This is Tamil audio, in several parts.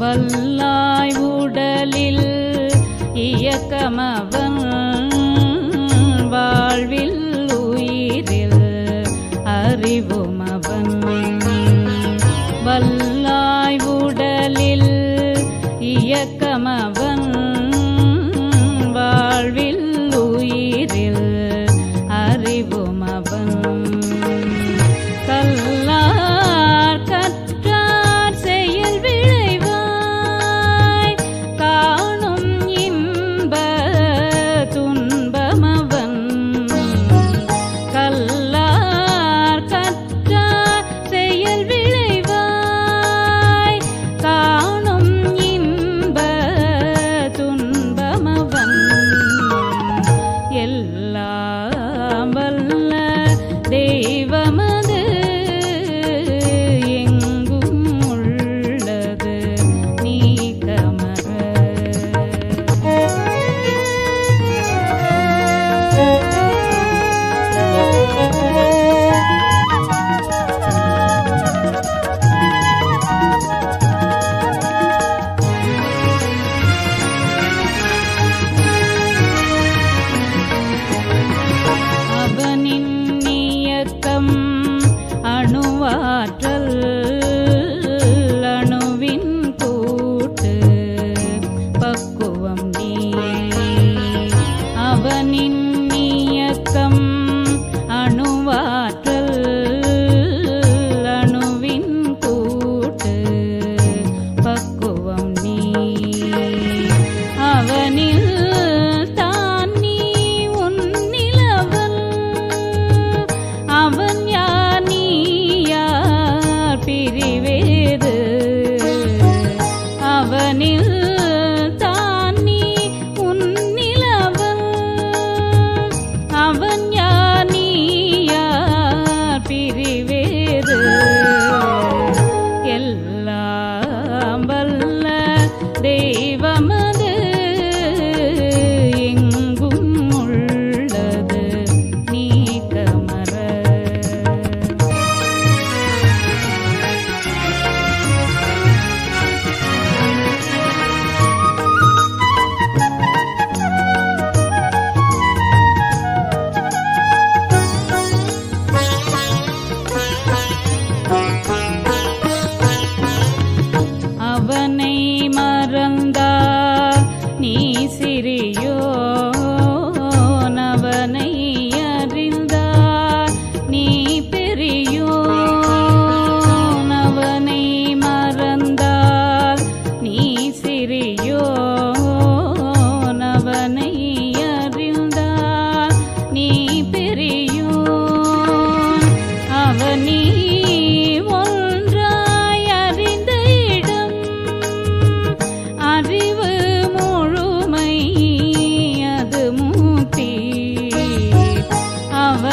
வல்லாய் உடலில் இயக்கமவன் வாழ்வில் உயிரில் அறிவுமா எல்லாம் வல்ல தெய்வமது அவனின் இயக்கம் அணுவாற்றல் அணுவின் கூட்டு பக்குவம் நீ. அவனில் தான் நீ பிரி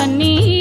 தண்ணீர்